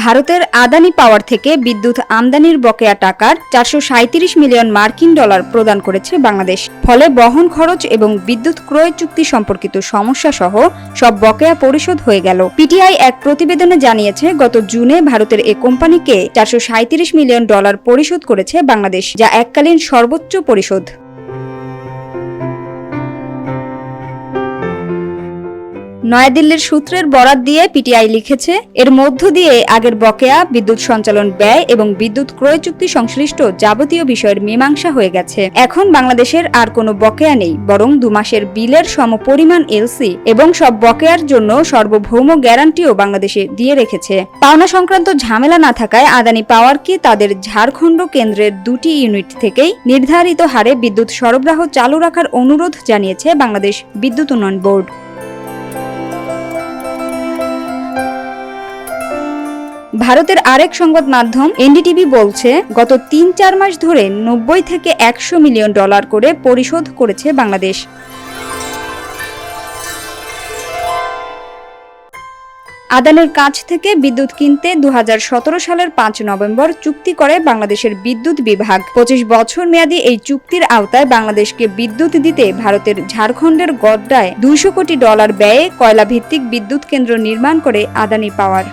ভারতের আদানি পাওয়ার থেকে বিদ্যুৎ আমদানির বকেয়া টাকার চারশো মিলিয়ন মার্কিন ডলার প্রদান করেছে বাংলাদেশ। ফলে বহন খরচ এবং বিদ্যুৎ ক্রয় চুক্তি সম্পর্কিত সমস্যা সহ সব বকেয়া পরিশোধ হয়ে গেল। পিটিআই এক প্রতিবেদনে জানিয়েছে, গত জুনে ভারতের এ কোম্পানিকে চারশো মিলিয়ন ডলার পরিশোধ করেছে বাংলাদেশ, যা এককালীন সর্বোচ্চ পরিশোধ। নয়াদিল্লির সূত্রের বরাত দিয়ে পিটিআই লিখেছে, এর মধ্য দিয়ে আগের বকেয়া, বিদ্যুৎ সঞ্চালন ব্যয় এবং বিদ্যুৎ ক্রয় চুক্তি সংশ্লিষ্ট যাবতীয় বিষয়ের মীমাংসা হয়ে গেছে। এখন বাংলাদেশের আর কোনো বকেয়া নেই, বরং দু মাসের বিলের সমপরিমাণ এলসি এবং সব বকেয়ার জন্য সর্বভৌম গ্যারান্টিও বাংলাদেশে দিয়ে রেখেছে। পাওনা সংক্রান্ত ঝামেলা না থাকায় আদানি পাওয়ারকে তাদের ঝাড়খণ্ড কেন্দ্রের দুটি ইউনিট থেকেই নির্ধারিত হারে বিদ্যুৎ সরবরাহ চালু রাখার অনুরোধ জানিয়েছে বাংলাদেশ বিদ্যুৎ উন্নয়ন বোর্ড। ভারতের আরেক সংবাদ মাধ্যম এনডিটিভি বলছে, গত তিন চার মাস ধরে নব্বই থেকে একশো মিলিয়ন ডলার করে পরিশোধ করেছে বাংলাদেশ। আদানের কাছ থেকে বিদ্যুৎ কিনতে দু হাজার সতেরো সালের পাঁচ নভেম্বর চুক্তি করে বাংলাদেশের বিদ্যুৎ বিভাগ। পঁচিশ বছর মেয়াদী এই চুক্তির আওতায় বাংলাদেশকে বিদ্যুৎ দিতে ভারতের ঝাড়খণ্ডের গড্ডায় দুইশো কোটি ডলার ব্যয়ে কয়লা ভিত্তিক বিদ্যুৎ কেন্দ্র নির্মাণ করে আদানি পাওয়ার।